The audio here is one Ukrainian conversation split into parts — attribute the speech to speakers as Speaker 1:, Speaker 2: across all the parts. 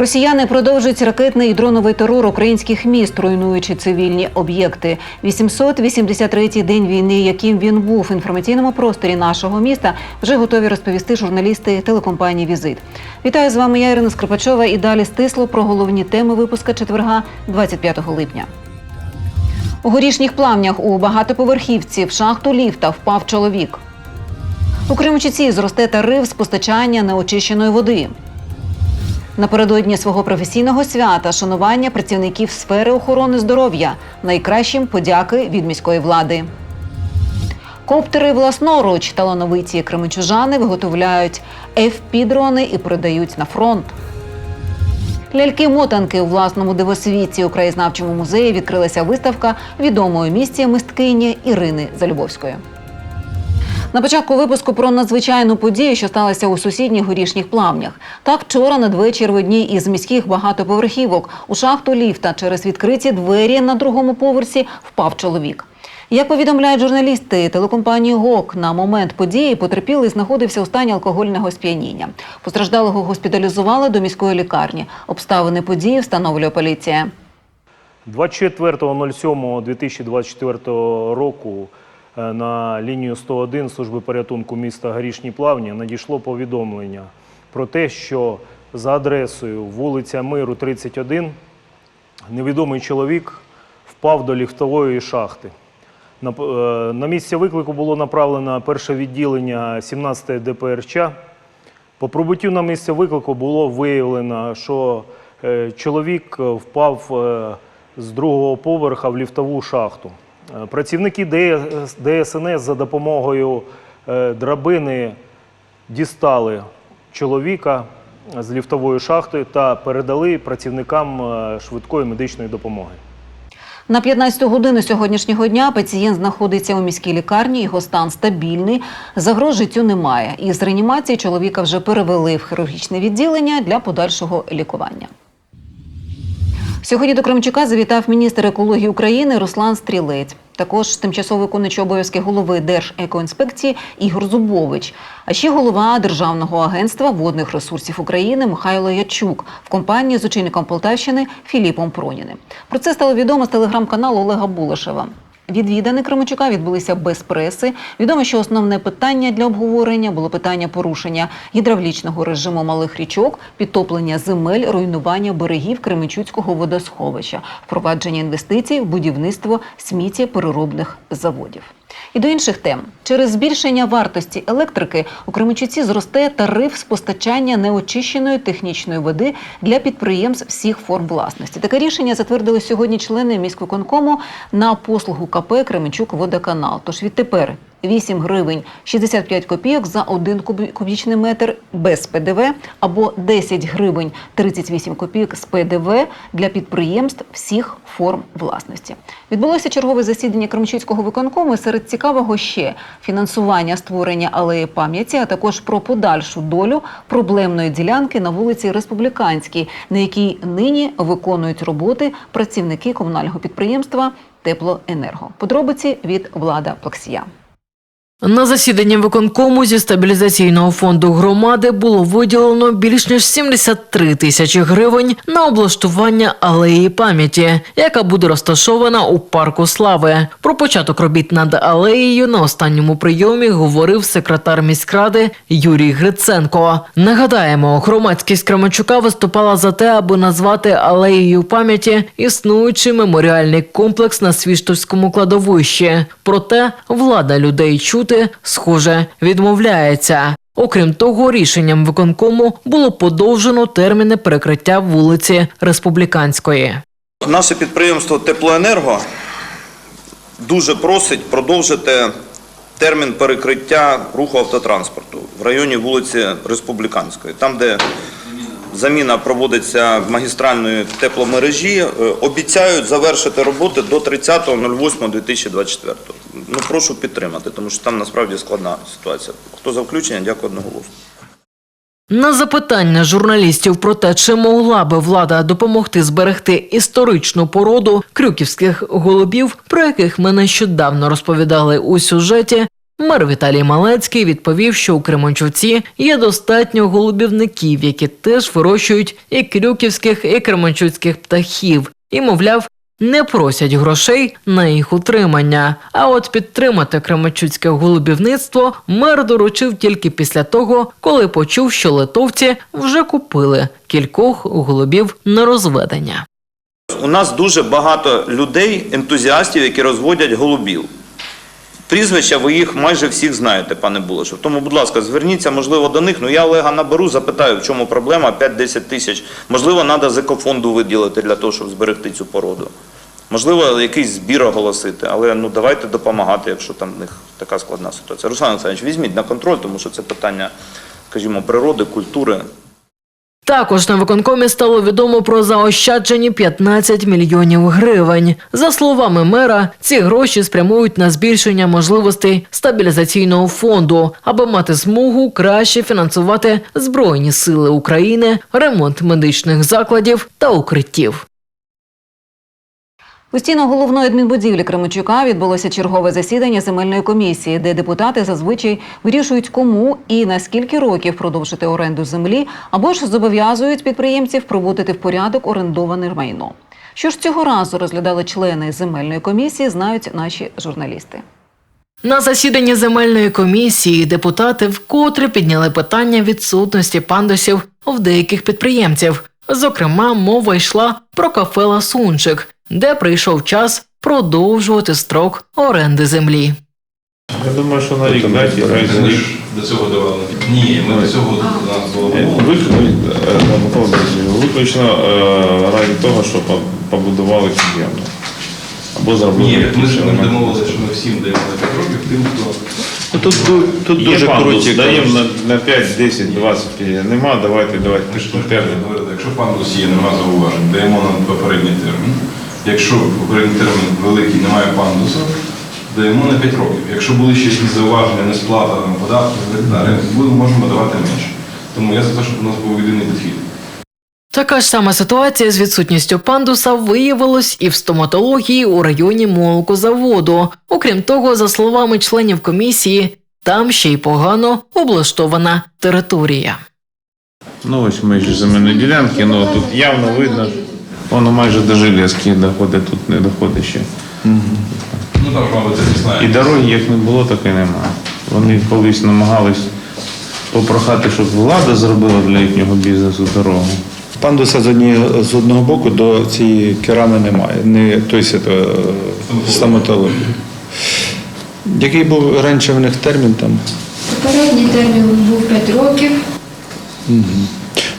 Speaker 1: Росіяни продовжують ракетний і дроновий терор українських міст, руйнуючи цивільні об'єкти. 883-й день війни, яким він був в інформаційному просторі нашого міста, вже готові розповісти журналісти телекомпанії Візит. Вітаю з вами. Я Ірина Скрипачова. І далі стисло про головні теми випуска четверга, 25 липня. У горішніх плавнях у багатоповерхівці в шахту ліфта впав чоловік. У Кримчуці зросте тариф з постачання неочищеної води. Напередодні свого професійного свята шанування працівників сфери охорони здоров'я найкращим подяки від міської влади. Коптери власноруч талановиті кременчужани виготовляють FP-дрони і передають на фронт. Ляльки-мотанки у власному дивосвіті у краєзнавчому музеї відкрилася виставка відомої місті мисткині Ірини Залюбовської. На початку випуску про надзвичайну подію, що сталася у сусідніх горішніх плавнях. Так вчора надвечір в одній із міських багатоповерхівок у шахту ліфта через відкриті двері на другому поверсі впав чоловік. Як повідомляють журналісти телекомпанії ГОК, на момент події потерпілий знаходився у стані алкогольного сп'яніння. Постраждалого госпіталізували до міської лікарні. Обставини події встановлює поліція.
Speaker 2: 24.07.2024 року на лінію 101 служби порятунку міста Горішні Плавні надійшло повідомлення про те, що за адресою вулиця Миру, 31, невідомий чоловік впав до ліфтової шахти. На, е, місце виклику було направлено перше відділення 17-ї ДПРЧ. По прибуттю на місце виклику було виявлено, що е, чоловік е, впав е, з другого поверха в ліфтову шахту. Е, Працівники ДСНС за допомогою е, драбини дістали чоловіка з ліфтової шахти та передали працівникам е, швидкої медичної допомоги.
Speaker 1: На 15 годину сьогоднішнього дня пацієнт знаходиться у міській лікарні. Його стан стабільний. Загроз життю немає. Із реанімації чоловіка вже перевели в хірургічне відділення для подальшого лікування. Сьогодні до Кремчука завітав міністр екології України Руслан Стрілець. Також тимчасово виконуючий обов'язки голови Держекоінспекції Ігор Зубович, а ще голова Державного агентства водних ресурсів України Михайло Ячук в компанії з очільником Полтавщини Філіпом Проніним. Про це стало відомо з телеграм-каналу Олега Булашева. Відвідини Кременчука відбулися без преси. Відомо, що основне питання для обговорення було питання порушення гідравлічного режиму малих річок, підтоплення земель, руйнування берегів Кременчуцького водосховища, впровадження інвестицій в будівництво сміттєпереробних заводів. І до інших тем через збільшення вартості електрики у Кременчуці зросте тариф з постачання неочищеної технічної води для підприємств всіх форм власності. Таке рішення затвердили сьогодні члени міськвиконкому на послугу КП Кременчук Водоканал. Тож відтепер 8 гривень 65 копійок за 1 кубі- кубічний метр без ПДВ або 10 гривень 38 копійок з ПДВ для підприємств всіх форм власності. Відбулося чергове засідання Кремчуцького виконкому. Серед цікавого ще фінансування створення алеї пам'яті, а також про подальшу долю проблемної ділянки на вулиці Республіканській, на якій нині виконують роботи працівники комунального підприємства Теплоенерго. Подробиці від влада Плаксія.
Speaker 3: На засіданні виконкому зі стабілізаційного фонду громади було виділено більш ніж 73 тисячі гривень на облаштування алеї пам'яті, яка буде розташована у парку слави. Про початок робіт над алеєю на останньому прийомі говорив секретар міськради Юрій Гриценко. Нагадаємо, громадськість Кременчука виступала за те, аби назвати алеєю пам'яті існуючий меморіальний комплекс на Свіштовському кладовищі. Проте влада людей чути, схоже, відмовляється. Окрім того, рішенням виконкому було подовжено терміни перекриття вулиці Республіканської.
Speaker 4: Наше підприємство Теплоенерго дуже просить продовжити термін перекриття руху автотранспорту в районі вулиці Республіканської, там, де заміна проводиться в магістральної тепломережі, е, обіцяють завершити роботи до 30.08.2024. Ну, прошу підтримати, тому що там насправді складна ситуація. Хто за включення, дякую одноголосно.
Speaker 3: На запитання журналістів про те, чи могла би влада допомогти зберегти історичну породу крюківських голубів, про яких ми нещодавно розповідали у сюжеті, Мер Віталій Малецький відповів, що у Кременчуці є достатньо голубівників, які теж вирощують і крюківських, і кременчуцьких птахів, і, мовляв, не просять грошей на їх утримання. А от підтримати кременчуцьке голубівництво мер доручив тільки після того, коли почув, що литовці вже купили кількох голубів на розведення.
Speaker 4: У нас дуже багато людей, ентузіастів, які розводять голубів. Прізвища ви їх майже всіх знаєте, пане Булашев. Тому, будь ласка, зверніться, можливо, до них. Ну я Олега наберу, запитаю, в чому проблема 5-10 тисяч. Можливо, треба з екофонду виділити для того, щоб зберегти цю породу. Можливо, якийсь збір оголосити, але ну давайте допомагати, якщо там в них така складна ситуація. Руслан Олександрович, візьміть на контроль, тому що це питання, скажімо, природи, культури.
Speaker 3: Також на виконкомі стало відомо про заощаджені 15 мільйонів гривень. За словами мера, ці гроші спрямують на збільшення можливостей стабілізаційного фонду, аби мати змогу краще фінансувати збройні сили України, ремонт медичних закладів та укриттів.
Speaker 1: У стінах головної адмінбудівлі Кременчука відбулося чергове засідання земельної комісії, де депутати зазвичай вирішують, кому і на скільки років продовжити оренду землі, або ж зобов'язують підприємців проводити в порядок орендоване майно. Що ж цього разу розглядали члени земельної комісії, знають наші журналісти.
Speaker 3: На засіданні земельної комісії депутати вкотре підняли питання відсутності пандусів в деяких підприємців. Зокрема, мова йшла про кафе Ласунчик, де прийшов час продовжувати строк оренди землі.
Speaker 5: Я думаю, що на рік дайте,
Speaker 6: Ми до цього давали. Ні, ми до цього у нас було
Speaker 5: виключно, Виключно раді того, що побудували під'ємно. Або зробили.
Speaker 6: Ні, ми ж ми домовилися, що ми всім даємо на 5 років тим, хто
Speaker 7: Ну, Тут, тут дуже круті.
Speaker 5: даємо на, на 5, 10, 20. Нема, давайте, давайте
Speaker 6: Ми ж
Speaker 5: термін.
Speaker 6: говорили, якщо пандус є, нема зауважень, даємо на попередній термін. Якщо попередній термін великий, немає пандусу, даємо на 5 років. Якщо були ще якісь зауваження, несплата там, податків і так далі, можемо давати менше. Тому я за те, щоб у нас був єдиний підхід.
Speaker 3: Така ж сама ситуація з відсутністю пандуса виявилась і в стоматології у районі молокозаводу. Окрім того, за словами членів комісії, там ще й погано облаштована територія.
Speaker 5: Ну ось межі земельної ділянки, ну тут явно видно, воно майже до Жилецьких доходить, тут не доходить ще.
Speaker 6: Ну там ж, мабуть, це не знаю.
Speaker 5: І дороги як не було, так і немає. Вони колись намагались попрохати, щоб влада зробила для їхнього бізнесу дорогу.
Speaker 7: Пандуса з, одні, з одного боку до цієї керами немає. Не, тобто, це, е, стоматології. Який був раніше в них термін там?
Speaker 8: Попередній термін був 5 років.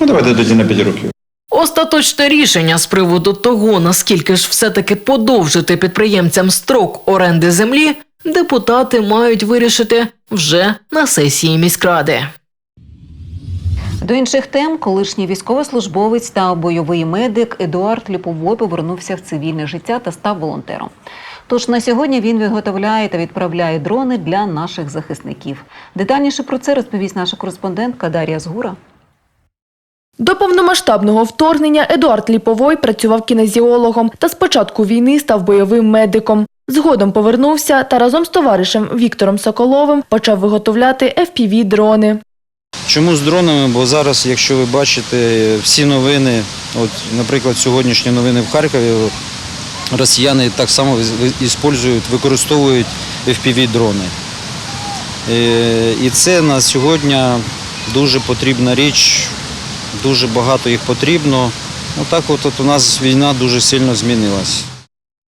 Speaker 7: Ну, давайте тоді на 5 років.
Speaker 3: Остаточне рішення з приводу того, наскільки ж все-таки подовжити підприємцям строк оренди землі, депутати мають вирішити вже на сесії міськради.
Speaker 1: До інших тем, колишній військовослужбовець та бойовий медик Едуард Ліповой повернувся в цивільне життя та став волонтером. Тож на сьогодні він виготовляє та відправляє дрони для наших захисників. Детальніше про це розповість наша кореспондентка Дар'я Згура.
Speaker 9: До повномасштабного вторгнення Едуард Ліповой працював кінезіологом та з початку війни став бойовим медиком. Згодом повернувся та разом з товаришем Віктором Соколовим почав виготовляти FPV-дрони.
Speaker 10: Чому з дронами? Бо зараз, якщо ви бачите всі новини, от, наприклад, сьогоднішні новини в Харкові, росіяни так само використовують, використовують FPV-дрони. Е, І це на сьогодні дуже потрібна річ, дуже багато їх потрібно. Ну так от, от у нас війна дуже сильно змінилась.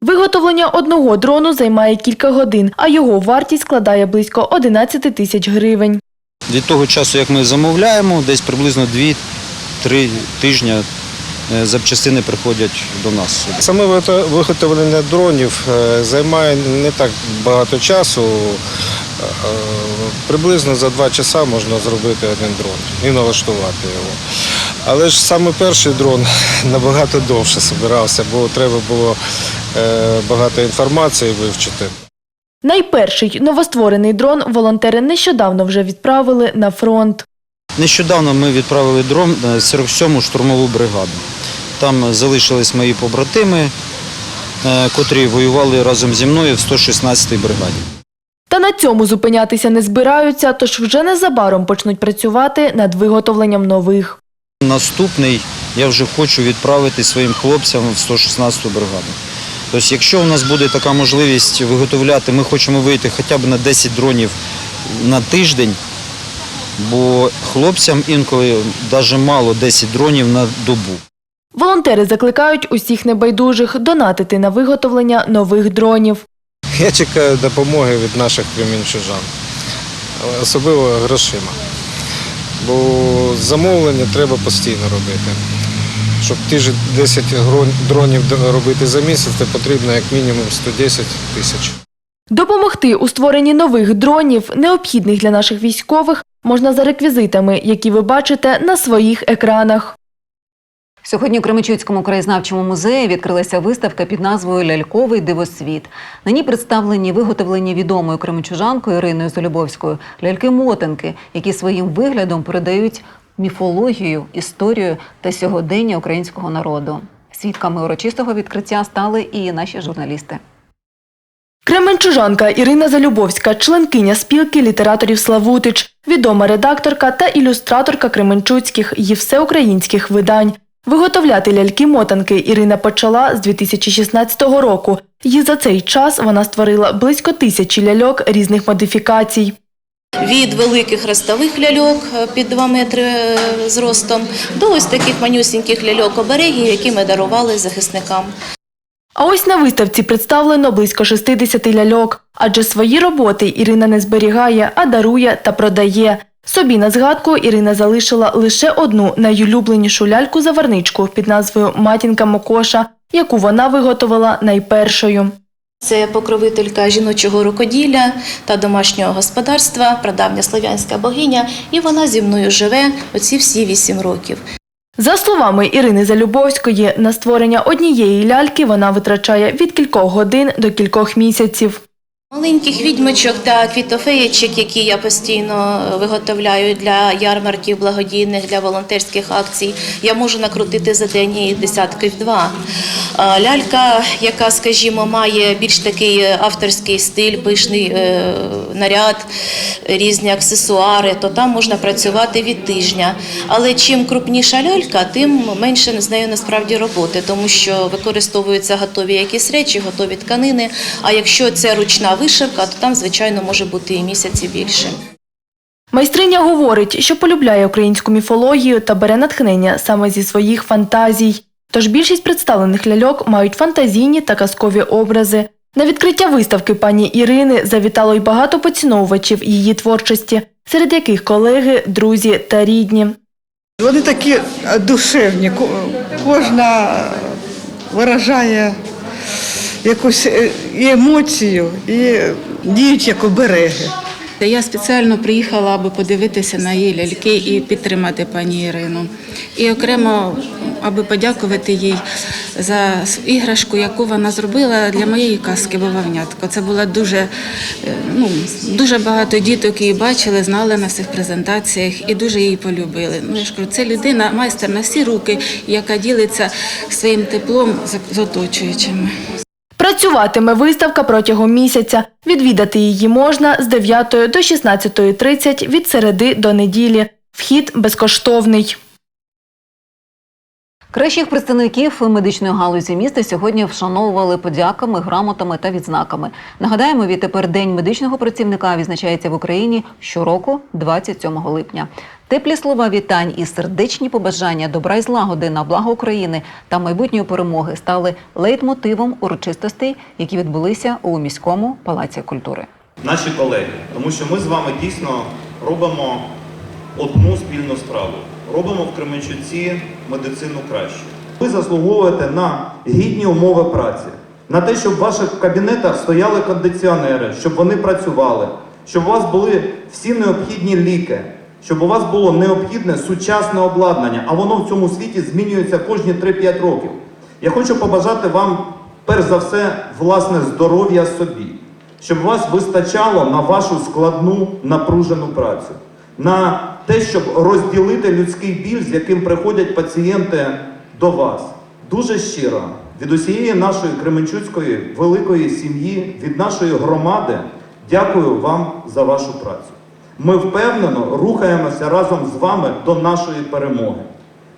Speaker 9: Виготовлення одного дрону займає кілька годин, а його вартість складає близько 11 тисяч гривень.
Speaker 10: Від того часу, як ми замовляємо, десь приблизно 2-3 тижні е, запчастини приходять до нас.
Speaker 11: Саме виготовлення дронів е, займає не так багато часу. Е, е, Приблизно за два часа можна зробити один дрон і налаштувати його. Але ж саме перший дрон набагато довше збирався, бо треба було е, багато інформації вивчити.
Speaker 9: Найперший новостворений дрон волонтери нещодавно вже відправили на фронт.
Speaker 10: Нещодавно ми відправили дрон е, 47-му штурмову бригаду. Там залишились мої побратими, котрі воювали разом зі мною в 116-й бригаді.
Speaker 9: Та на цьому зупинятися не збираються, тож вже незабаром почнуть працювати над виготовленням нових.
Speaker 10: Наступний я вже хочу відправити своїм хлопцям в 116-ту бригаду. Тобто, якщо у нас буде така можливість виготовляти, ми хочемо вийти хоча б на 10 дронів на тиждень, бо хлопцям інколи навіть мало 10 дронів на добу.
Speaker 9: Волонтери закликають усіх небайдужих донатити на виготовлення нових дронів.
Speaker 11: Я чекаю допомоги від наших кремінчужан, особливо грошима. Бо замовлення треба постійно робити. Щоб ті ж 10 дронів робити за місяць, це потрібно як мінімум 110 тисяч.
Speaker 9: Допомогти у створенні нових дронів, необхідних для наших військових, можна за реквізитами, які ви бачите на своїх екранах.
Speaker 1: Сьогодні у Кременчуцькому краєзнавчому музеї відкрилася виставка під назвою Ляльковий дивосвіт. На ній представлені виготовлені відомою кременчужанкою Іриною Золюбовською ляльки-мотанки, які своїм виглядом передають міфологію, історію та сьогодення українського народу. Свідками урочистого відкриття стали і наші журналісти.
Speaker 9: Кременчужанка Ірина Залюбовська, членкиня спілки літераторів Славутич, відома редакторка та ілюстраторка кременчуцьких і всеукраїнських видань. Виготовляти ляльки-мотанки Ірина почала з 2016 року. І за цей час вона створила близько тисячі ляльок різних модифікацій.
Speaker 12: від великих ростових ляльок е, під 2 метри е, зростом до ось таких манюсіньких ляльок оберегів, які ми дарували захисникам.
Speaker 9: А ось на виставці представлено близько 60 ляльок, адже свої роботи Ірина не зберігає, а дарує та продає. Собі на згадку Ірина залишила лише одну найулюбленішу ляльку-заварничку під назвою Матінка Мокоша, яку вона виготовила найпершою.
Speaker 12: Це покровителька жіночого рукоділля та домашнього господарства, прадавня слов'янська богиня, і вона зі мною живе оці всі вісім років.
Speaker 9: За словами Ірини Залюбовської, на створення однієї ляльки вона витрачає від кількох годин до кількох місяців.
Speaker 12: Маленьких відьмочок та квітофеєчок, які я постійно виготовляю для ярмарків благодійних, для волонтерських акцій, я можу накрутити за день і десятків два. Лялька, яка, скажімо, має більш такий авторський стиль, пишний е, наряд, різні аксесуари, то там можна працювати від тижня. Але чим крупніша лялька, тим менше з нею насправді роботи, тому що використовуються готові якісь речі, готові тканини. А якщо це ручна вишивка, то там, звичайно, може бути і місяці більше.
Speaker 9: Майстриня говорить, що полюбляє українську міфологію та бере натхнення саме зі своїх фантазій. Тож більшість представлених ляльок мають фантазійні та казкові образи. На відкриття виставки пані Ірини завітало й багато поціновувачів її творчості, серед яких колеги, друзі та рідні.
Speaker 13: Вони такі душевні, кожна виражає якусь е, і емоцію, і діють як обереги.
Speaker 14: Я спеціально приїхала, аби подивитися на її ляльки і підтримати пані Ірину. І окремо, аби подякувати їй за іграшку, яку вона зробила для моєї казки Бавовнятко. Це було дуже, е, ну, дуже багато діток її бачили, знали на цих презентаціях і дуже її полюбили. Ну, я ж кажу, це людина, майстер на всі руки, яка ділиться своїм теплом з- оточуючими.
Speaker 9: Працюватиме виставка протягом місяця. Відвідати її можна з 9 до 16.30 від середи до неділі. Вхід безкоштовний.
Speaker 1: Кращих представників медичної галузі міста сьогодні вшановували подяками, грамотами та відзнаками. Нагадаємо, відтепер День медичного працівника відзначається в Україні щороку, 27 липня. Теплі слова вітань і сердечні побажання добра й злагоди на благо України та майбутньої перемоги стали лейтмотивом урочистостей, які відбулися у міському палаці культури.
Speaker 15: наші колеги, тому що ми з вами дійсно робимо одну спільну справу. Робимо в Кременчуці медицину краще. Ви заслуговуєте на гідні умови праці, на те, щоб в ваших кабінетах стояли кондиціонери, щоб вони працювали, щоб у вас були всі необхідні ліки, щоб у вас було необхідне сучасне обладнання, а воно в цьому світі змінюється кожні 3-5 років. Я хочу побажати вам, перш за все, власне здоров'я собі щоб вас вистачало на вашу складну напружену працю, на те, щоб розділити людський біль, з яким приходять пацієнти до вас. Дуже щиро від усієї нашої Кременчуцької великої сім'ї, від нашої громади, Дякую вам за вашу працю. Ми впевнено рухаємося разом з вами до нашої перемоги.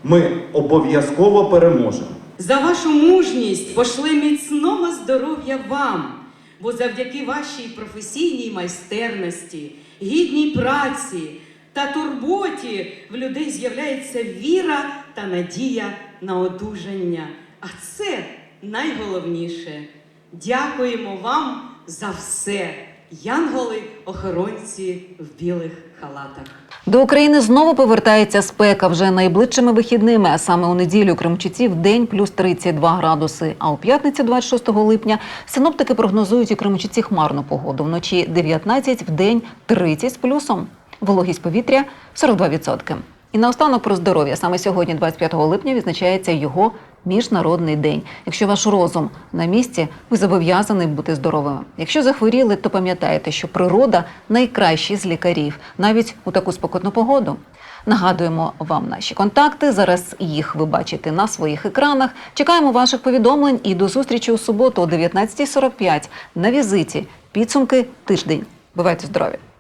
Speaker 15: Ми обов'язково переможемо.
Speaker 16: За вашу мужність пошли міцного здоров'я вам, бо завдяки вашій професійній майстерності, гідній праці та турботі в людей з'являється віра та надія на одужання. А це найголовніше. Дякуємо вам за все, янголи-охоронці в білих халатах.
Speaker 1: До України знову повертається спека вже найближчими вихідними, а саме у неділю Кримчуці в день плюс 32 градуси. А у п'ятницю, 26 липня, синоптики прогнозують у Кримчуці хмарну погоду. Вночі 19, в день 30 з плюсом. Вологість повітря 42%. І наостанок про здоров'я. Саме сьогодні, 25 липня, відзначається його міжнародний день. Якщо ваш розум на місці, ви зобов'язані бути здоровими. Якщо захворіли, то пам'ятайте, що природа найкращий з лікарів, навіть у таку спекотну погоду. Нагадуємо вам наші контакти. Зараз їх ви бачите на своїх екранах. Чекаємо ваших повідомлень і до зустрічі у суботу о 19.45 на візиті. Підсумки тиждень. Бувайте здорові!